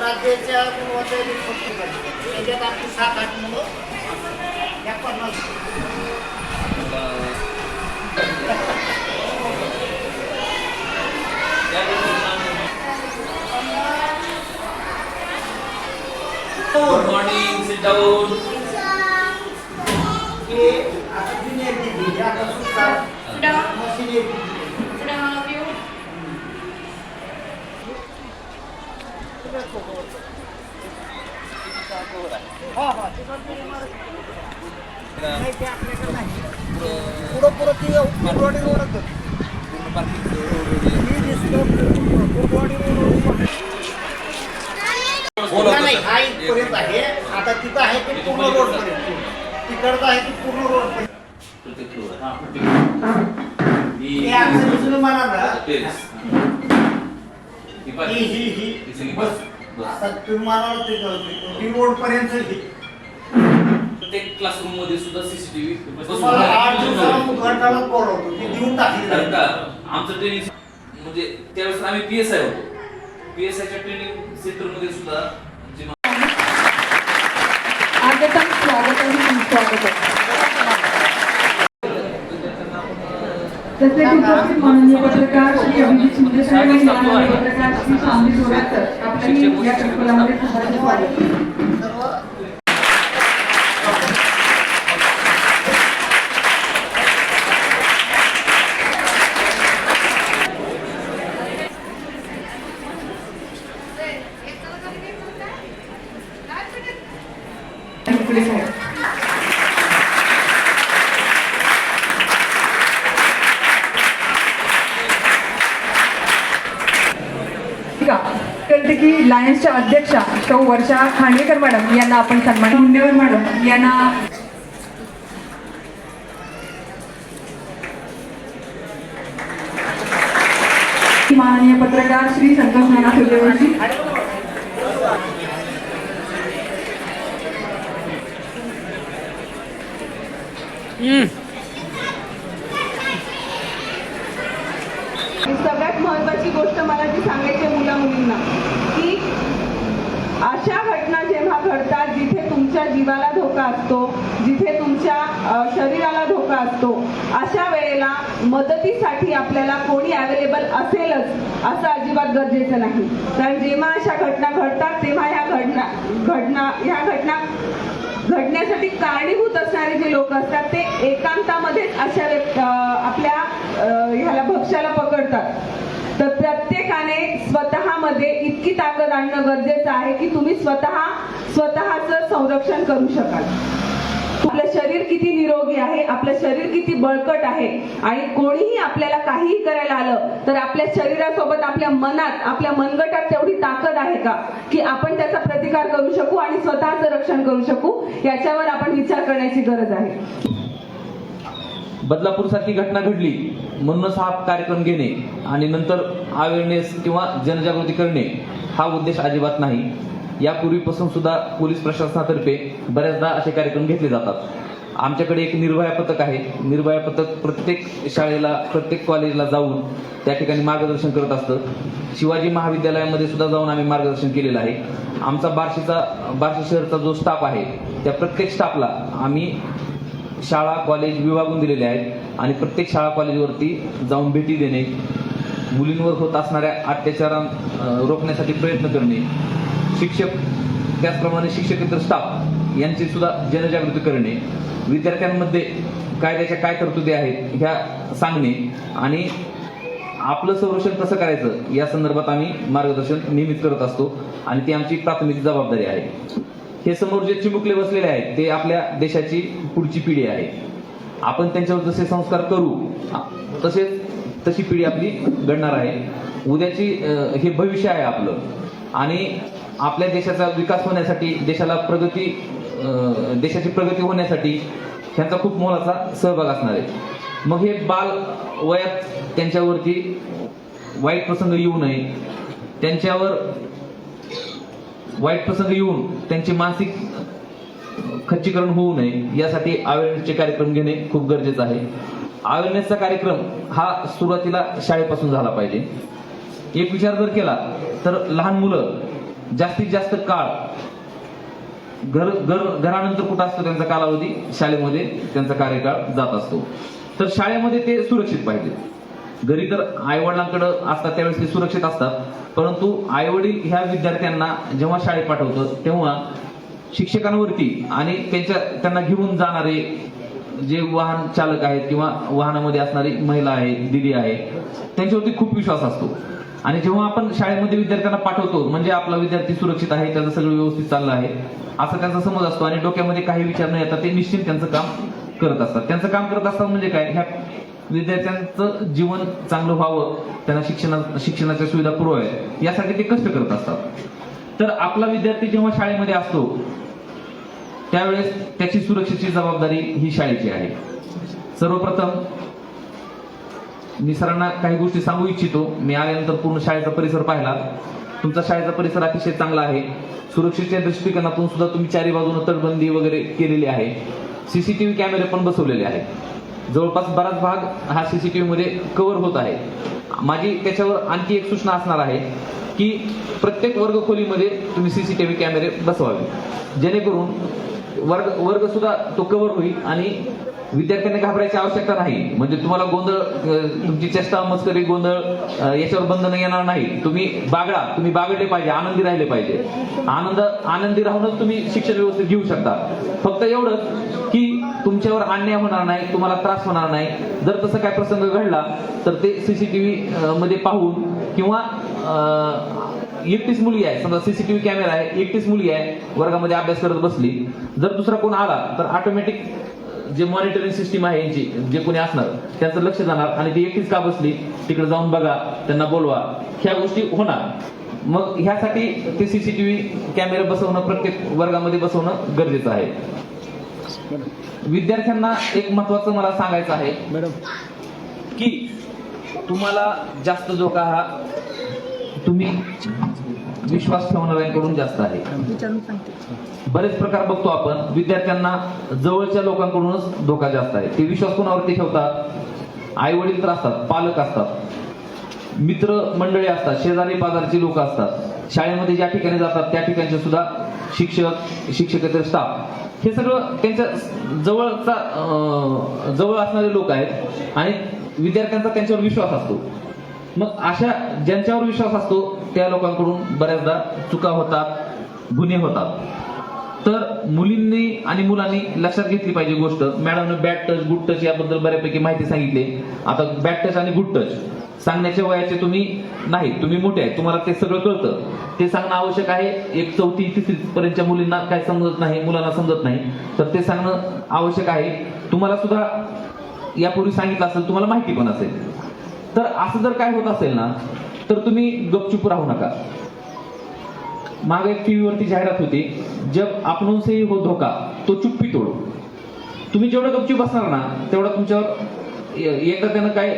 राज्याच्या गुणवत्तेने फक्त पाहिजे. त्याच्यात आपली सात आठ मुलं या पन्नास Good morning, sit down. हे आता junior degree, हे आता सुद्धा machine degree. हा, हा, ते पण ते इमारत. नाही, ते आपल्याकडे नाही. पुढं पुढं ती कुर्डवाडी रोडच. मी दिसतो कुर्डवाडी रोडवर नाही, हा इथपर्यंत आहे आता तिथं आहे ते पूर्ण रोड पर्यंत तिकडचं आहे ते पूर्ण रोड पर्यंत. हा, दुसरं म्हणा ना. ही ही बस. आता तुम्ही म्हणाला ते जाऊ ती रोड पर्यंत ही प्रत्येक क्लासरूममध्ये सुद्धा सीसीटीव्ही तुम्हाला आठ दिवसाला मुखंडाला बोलवतो ती देऊन टाकली. जाईल. आमचं ट्रेनिंग म्हणजे त्यावेळेस आम्ही पीएसआय होतो. पीएसआयच्या ट्रेनिंग सेंटरमध्ये सुद्धा जे आगतं स्वागतं सुस्वागतं तसे उपस्थित माननीय पत्रकार श्री अभिजित शिंदे साहेब आणि माननीय पत्रकार श्री स्वामी जोराकर आपल्याला या कार्यक्रमामध्ये सहर्ष स्वागत सर्व पुढे साहेब ठीक आहे. लायन्सच्या अध्यक्षा सौ वर्षा खांडेकर मॅडम यांना आपण सन्मान मुंडेवर मॅडम. यांना माननीय पत्रकार श्री संतोष नाना सूर्यवंशी आणि सगळ्यात महत्वाची गोष्ट मला जी सांगायची आहे मुला मुलींना की अशा घटना जेव्हा घडतात जिथे तुमच्या जीवाला धोका असतो जिथे तुमच्या शरीराला धोका असतो अशा वेळेला मदतीसाठी आपल्याला कोणी अवेलेबल असेलच असं अजिबात गरजेचं नाही. कारण जेव्हा अशा घटना घडतात तेव्हा ह्या घटना घटना ह्या घटना घडण्यासाठी कारणीभूत असणारे जे लोक असतात ते एकांतामध्येच अशा आपल्या ह्याला भक्ष्याला पकडतात. तर प्रत्येकाने स्वतःमध्ये इतकी ताकद आणणं गरजेचं आहे की तुम्ही स्वतः स्वतःचं संरक्षण करू शकाल. आपलं शरीर किती निरोगी आहे आपलं शरीर किती बळकट आहे आणि कोणीही आपल्याला काहीही करायला आलं तर आपल्या शरीरासोबत आपल्या मनात आपल्या मनगटात तेवढी ताकद आहे का? की आपण त्याचा प्रतिकार करू शकू आणि स्वतःचं रक्षण करू शकू याच्यावर आपण विचार करण्याची गरज आहे. बदलापूर सारखी घटना घडली म्हणूनच हा कार्यक्रम घेणे आणि नंतर अवेअरनेस किंवा जनजागृती करणे हा उद्देश अजिबात नाही. यापूर्वीपासून सुद्धा पोलीस प्रशासनातर्फे बऱ्याचदा असे कार्यक्रम घेतले जातात. आमच्याकडे एक निर्भया पथक आहे. निर्भया पथक प्रत्येक शाळेला प्रत्येक कॉलेजला जाऊन त्या ठिकाणी मार्गदर्शन करत असतं. शिवाजी महाविद्यालयामध्ये सुद्धा जाऊन आम्ही मार्गदर्शन केलेलं आहे. आमचा बार्शीचा बार्शी शहरचा जो स्टाफ आहे त्या प्रत्येक स्टाफला आम्ही शाळा कॉलेज विभागून दिलेले आहेत आणि प्रत्येक शाळा कॉलेजवरती जाऊन भेटी देणे मुलींवर होत असणाऱ्या अत्याचारां रोखण्यासाठी प्रयत्न करणे शिक्षक त्याचप्रमाणे शिक्षकेतर स्टाफ यांची सुद्धा जनजागृती करणे विद्यार्थ्यांमध्ये कायद्याच्या काय तरतुदी आहेत ह्या सांगणे आणि आपलं संरक्षण कसं करायचं या संदर्भात आम्ही मार्गदर्शन नियमित करत असतो आणि ती आमची प्राथमिक जबाबदारी आहे. हे समोर जे चिमुकले बसलेले आहेत ते आपल्या देशाची पुढची पिढी आहे. आपण त्यांच्यावर जसे संस्कार करू तसेच तशी पिढी आपली घडणार आहे. उद्याची हे भविष्य आहे आपलं. आणि आपल्या देशाचा विकास होण्यासाठी देशाला प्रगती देशाची प्रगती होण्यासाठी ह्यांचा खूप मोलाचा सहभाग असणार आहे. मग हे बाल वयात त्यांच्यावरती वाईट प्रसंग येऊ नये. त्यांच्यावर वाईट प्रसंग येऊन त्यांची मानसिक खच्चीकरण होऊ नये यासाठी अवेअरनेसचे कार्यक्रम घेणे खूप गरजेचं आहे. अवेअरनेसचा कार्यक्रम हा सुरुवातीला शाळेपासून झाला पाहिजे. एक विचार जर केला तर लहान मुलं जास्तीत जास्त काळ घर घर घरानंतर कुठं असतो त्यांचा कालावधी? शाळेमध्ये त्यांचा कार्यकाळ जात असतो. तर शाळेमध्ये ते सुरक्षित पाहिजे. घरी तर आईवडिलांकडं असतात त्यावेळेस ते सुरक्षित असतात. परंतु आईवडील ह्या विद्यार्थ्यांना जेव्हा शाळेत पाठवतं तेव्हा शिक्षकांवरती आणि त्यांच्या त्यांना घेऊन जाणारे जे वाहन चालक आहेत किंवा वाहनामध्ये असणारी महिला आहे दिदी आहे त्यांच्यावरती खूप विश्वास असतो. आणि जेव्हा आपण शाळेमध्ये विद्यार्थ्यांना पाठवतो म्हणजे आपला विद्यार्थी सुरक्षित आहे त्याचं सगळं व्यवस्थित चाललं आहे असा त्यांचा समज असतो आणि डोक्यामध्ये काही विचार न येतात ते निश्चित त्यांचं काम करत असतात. त्यांचं काम करत असतात म्हणजे काय? ह्या विद्यार्थ्यांचं जीवन चांगलं व्हावं त्यांना शिक्षणा शिक्षणाच्या सुविधा पुरवाव्या यासाठी ते कष्ट करत असतात. तर आपला विद्यार्थी जेव्हा शाळेमध्ये असतो त्यावेळेस त्याची सुरक्षेची जबाबदारी ही शाळेची आहे. सर्वप्रथम मी सरांना काही गोष्टी सांगू इच्छितो. मी आल्यानंतर पूर्ण शाळेचा परिसर पाहिला. तुमचा शाळेचा परिसर अतिशय चांगला आहे. सुरक्षेच्या दृष्टिकोनातून सुद्धा तुम्ही चारी बाजूने तटबंदी वगैरे केलेली आहे. सीसीटीव्ही कॅमेरे पण बसवलेले आहेत. जवळपास बराच भाग हा सीसीटीव्ही मध्ये कव्हर होत आहे. माझी त्याच्यावर आणखी एक सूचना असणार आहे की प्रत्येक वर्ग खोलीमध्ये तुम्ही सीसीटीव्ही कॅमेरे बसवावे. जेणेकरून वर्ग वर्ग सुद्धा तो कव्हर होईल आणि विद्यार्थ्यांनी घाबरायची आवश्यकता नाही. म्हणजे तुम्हाला गोंधळ तुमची चेष्टा मस्करी गोंधळ याच्यावर बंधन येणार नाही. तुम्ही बागडा तुम्ही बागडले पाहिजे आनंदी राहिले पाहिजे. आनंद आनंदी राहूनच तुम्ही शिक्षण व्यवस्थित घेऊ शकता. फक्त एवढंच की तुमच्यावर अन्याय होणार नाही तुम्हाला त्रास होणार नाही. जर तसं काय प्रसंग घडला तर ते सीसीटीव्ही मध्ये पाहून किंवा एकटीच मुलगी आहे. समजा सीसीटीव्ही कॅमेरा आहे एकटीच मुलगी आहे वर्गामध्ये अभ्यास करत बसली जर दुसरा कोण आला तर ऑटोमॅटिक जे मॉनिटरिंग सिस्टीम आहे यांची जे कोणी असणार त्यांचं लक्ष जाणार आणि ती एकटीच का बसली तिकडे जाऊन बघा त्यांना बोलवा. ह्या गोष्टी होणार. मग ह्यासाठी ते सीसीटीव्ही कॅमेरे बसवणं प्रत्येक वर्गामध्ये बसवणं गरजेचं आहे. विद्यार्थ्यांना एक महत्वाचं मला सांगायचं आहे की तुम्हाला जास्त धोका हा तुम्ही विश्वास ठेवणाऱ्यांकडून जास्त आहे. बरेच प्रकार बघतो आपण. विद्यार्थ्यांना जवळच्या लोकांकडूनच धोका जास्त आहे. ते विश्वास कोणावरती ठेवतात? आई वडील तर असतात पालक असतात. मित्र मंडळी असतात शेजारी पाजारची लोक असतात. शाळेमध्ये ज्या ठिकाणी जातात त्या ठिकाणचे सुद्धा शिक्षक शिक्षकेतर स्टाफ हे सगळं त्यांच्या जवळचा जवळ असणारे लोक आहेत आणि विद्यार्थ्यांचा त्यांच्यावर विश्वास असतो. मग अशा ज्यांच्यावर विश्वास असतो त्या लोकांकडून बऱ्याचदा चुका होतात गुन्हे होतात. तर मुलींनी आणि मुलांनी लक्षात घेतली पाहिजे गोष्ट. मॅडमने बॅट टच गुड टच याबद्दल बऱ्यापैकी माहिती सांगितली. आता बॅट टच आणि गुड टच सांगण्याच्या वयाचे तुम्ही नाही तुम्ही मोठे आहे तुम्हाला ते सगळं कळतं. ते सांगणं आवश्यक आहे एक चौथी तिसरी पर्यंतच्या मुलींना काय समजत नाही मुलांना समजत नाही तर ते सांगणं आवश्यक आहे. तुम्हाला सुद्धा यापूर्वी सांगितलं असेल तुम्हाला माहिती पण असेल. तर असं जर काय होत असेल ना तर तुम्ही गपचूप राहू नका. मागे एक टी व्हीवरती जाहिरात होती जब आपण से हो धोका तो चुप्पी तोडू. तुम्ही जेवढं गपचूप असणार ना तेवढा तुमच्यावर एकदा त्यानं काय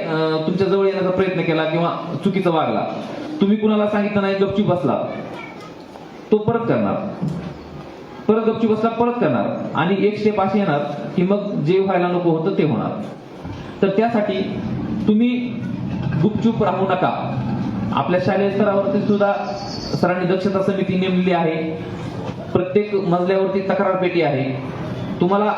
तुमच्या जवळ येण्याचा प्रयत्न केला किंवा चुकीचा वागला. तुम्ही कुणाला सांगितलं नाही गपचूप बसला. तो परत करणार. परत गपचूप बसला परत करणार. आणि एक स्टेप अशी येणार की मग जे व्हायला नको होतं ते होणार. तर त्यासाठी तुम्ही गुपचूप राहू नका. आपल्या शालेय स्तरावरती सुद्धा सरांनी दक्षता समिती नेमलेली आहे. प्रत्येक मजल्यावरती तक्रार पेटी आहे. तुम्हाला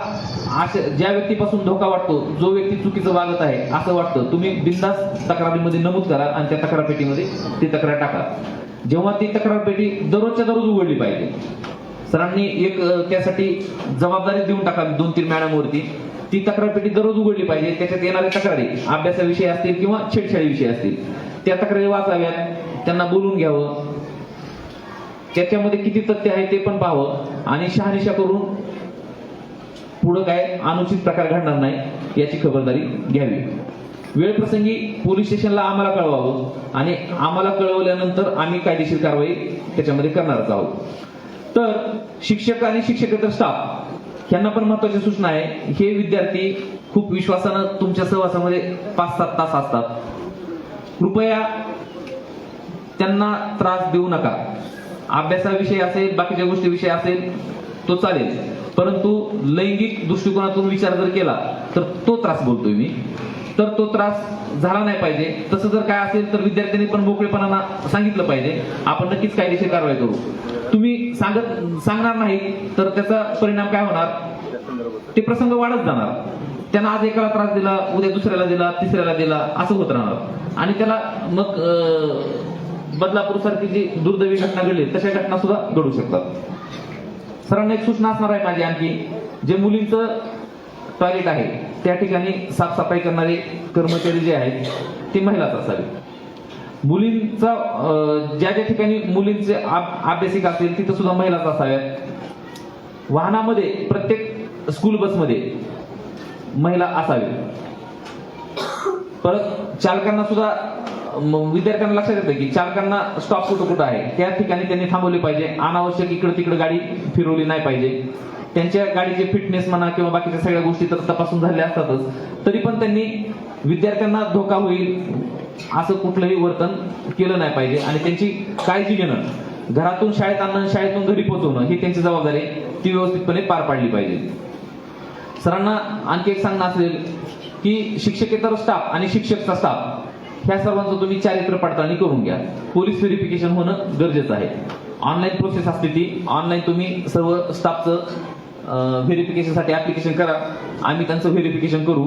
अशा ज्या व्यक्तीपासून धोका वाटतो जो व्यक्ती चुकीचं वागत आहे असं वाटतं तुम्ही बिंदास तक्रारीमध्ये नमूद करा आणि त्या तक्रार पेटीमध्ये ती तक्रार टाका. जेव्हा ती तक्रार पेटी दररोजच्या दररोज उघडली पाहिजे. सरांनी एक त्यासाठी जबाबदारी देऊन टाकावी दोन तीन मॅडमवरती. ती तक्रार पेटी दररोज उघडली पाहिजे. त्याच्यात येणाऱ्या तक्रारी अभ्यासाविषयी असतील किंवा छेडछाडीविषयी असतील त्या तक्रारी वाचाव्यात त्यांना बोलून घ्यावं. त्याच्यामध्ये किती तथ्य आहे ते पण पाहावं. आणि शहानिशा करून पुढं काय अनुचित प्रकार घडणार नाही याची खबरदारी घ्यावी. वेळ प्रसंगी पोलीस स्टेशनला आम्हाला कळवावं आणि आम्हाला कळवल्यानंतर आम्ही कायदेशीर कारवाई त्याच्यामध्ये करणारच आहोत. तर शिक्षक आणि शिक्षकेतर स्टाफ यांना पण महत्वाची सूचना आहे. हे विद्यार्थी खूप विश्वासानं तुमच्या सहवासामध्ये पाच सात तास असतात. कृपया त्यांना त्रास देऊ नका. अभ्यासाविषयी असेल बाकीच्या गोष्टीविषयी असेल तो चालेल. परंतु लैंगिक दृष्टिकोनातून विचार जर केला तर तो त्रास बोलतोय मी. तर तो त्रास झाला नाही पाहिजे. तसं जर काय असेल तर विद्यार्थ्यांनी पण मोकळेपणानं सांगितलं पाहिजे. आपण नक्कीच कायदेशीर कारवाई करू. तुम्ही सांगत सांगणार नाही तर त्याचा परिणाम काय होणार? ते प्रसंग वाढत जाणार. त्यांना आज एकाला त्रास दिला उद्या दुसऱ्याला दिला तिसऱ्याला दिला असं होत राहणार. आणि त्याला मग बदलापूर सारखी जी दुर्दैवी घटना घडली तशा घटना सुद्धा घडू शकतात. सरांना एक सूचना असणार आहे माझी आणखी. जे मुलींचं टॉयलेट आहे त्या ठिकाणी साफसफाई करणारे कर्मचारी जे आहेत ते महिलाच असावे. मुलींचा ज्या ज्या ठिकाणी मुलींचे आप- अभ्यासिका असतील तिथं सुद्धा महिलाच असाव्यात. वाहनामध्ये प्रत्येक स्कूल बसमध्ये महिला असावी. परत चालकांना सुद्धा विद्यार्थ्यांना लक्षात येतं की चालकांना स्टॉप कुठं कुठं आहे? त्या ठिकाणी त्यांनी थांबवले पाहिजे. अनावश्यक इकडं तिकडं गाडी फिरवली नाही पाहिजे. त्यांच्या गाडीचे फिटनेस म्हणा किंवा बाकीच्या सगळ्या गोष्टी तर तपासून झाल्या असतातच. तरी पण त्यांनी विद्यार्थ्यांना धोका होईल असं कुठलंही वर्तन केलं नाही पाहिजे. आणि त्यांची काळजी घेणं घरातून शाळेत आणणं शाळेतून घरी पोहोचवणं ही त्यांची जबाबदारी ती व्यवस्थितपणे पार पाडली पाहिजे. सरांना आणखी एक सांगणं असेल की शिक्षकेतर स्टाफ आणि शिक्षकचा स्टाफ ह्या सर्वांचं तुम्ही चारित्र पडताळणी करून घ्या. पोलीस व्हेरिफिकेशन होणं गरजेचं आहे. ऑनलाईन प्रोसेस असते ती. ऑनलाईन तुम्ही सर्व स्टाफचं व्हेरिफिकेशनसाठी ॲप्लिकेशन करा. आम्ही त्यांचं व्हेरिफिकेशन करू.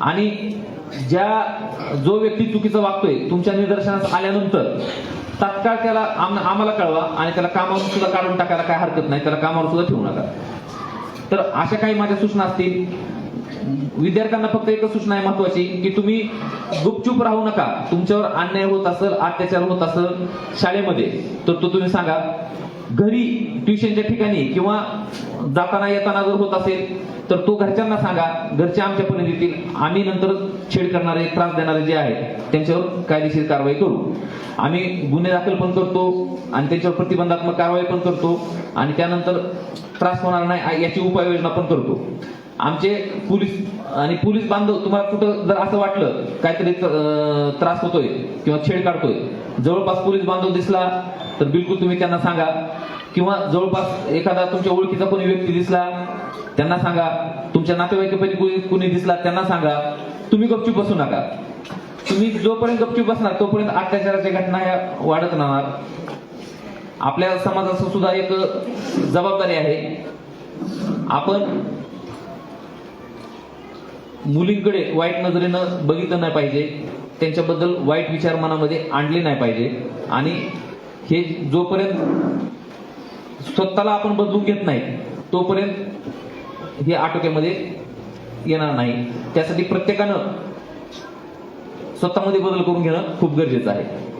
आणि ज्या जो व्यक्ती चुकीचं वागतोय तुमच्या निदर्शनास आल्यानंतर तात्काळ त्याला आम्हाला कळवा आणि त्याला कामावर सुद्धा काढून टाकायला काय हरकत नाही. त्याला कामावर सुद्धा ठेवू नका. तर अशा काही माझ्या सूचना असतील. विद्यार्थ्यांना फक्त एकच सूचना आहे महत्वाची की तुम्ही गुपचूप राहू नका. तुमच्यावर अन्याय होत असेल अत्याचार होत असेल शाळेमध्ये तर तो तुम्ही सांगा. घरी ट्युशनच्या ठिकाणी किंवा जाताना येताना जर होत असेल तर तो घरच्यांना सांगा घरचे आमच्या पण येतील आम्ही नंतर छेड करणारे त्रास देणारे जे आहेत त्यांच्यावर कायदेशीर कारवाई करू. आम्ही गुन्हे दाखल पण करतो आणि त्यांच्यावर प्रतिबंधात्मक कारवाई पण करतो आणि त्यानंतर त्रास होणार नाही याची उपाययोजना पण करतो. आमचे पोलीस आणि पोलीस बांधव तुम्हाला कुठं जर असं वाटलं काहीतरी त्रास होतोय किंवा छेड काढतोय. जवळपास पोलीस बांधव दिसला तर बिलकुल तुम्ही त्यांना सांगा. किंवा जवळपास एखादा तुमच्या ओळखीचा कोणी व्यक्ती दिसला त्यांना सांगा. तुमच्या नातेवाईकापैकी कोणी दिसला त्यांना सांगा. तुम्ही गपचूप बसू नका. तुम्ही जोपर्यंत गपचूप बसणार तोपर्यंत अत्याचाराच्या घटना ह्या वाढत राहणार. आपल्या समाजाचं सुद्धा एक जबाबदारी आहे. आपण मुलींकडे वाईट नजरेनं बघितलं नाही पाहिजे. त्यांच्याबद्दल वाईट विचार मनामध्ये आणले नाही पाहिजे. आणि हे जोपर्यंत स्वतःला आपण बदलून घेत नाही तोपर्यंत हे आटोक्यामध्ये येणार नाही. त्यासाठी प्रत्येकानं स्वतःमध्ये बदल करून घेणं खूप गरजेचं आहे.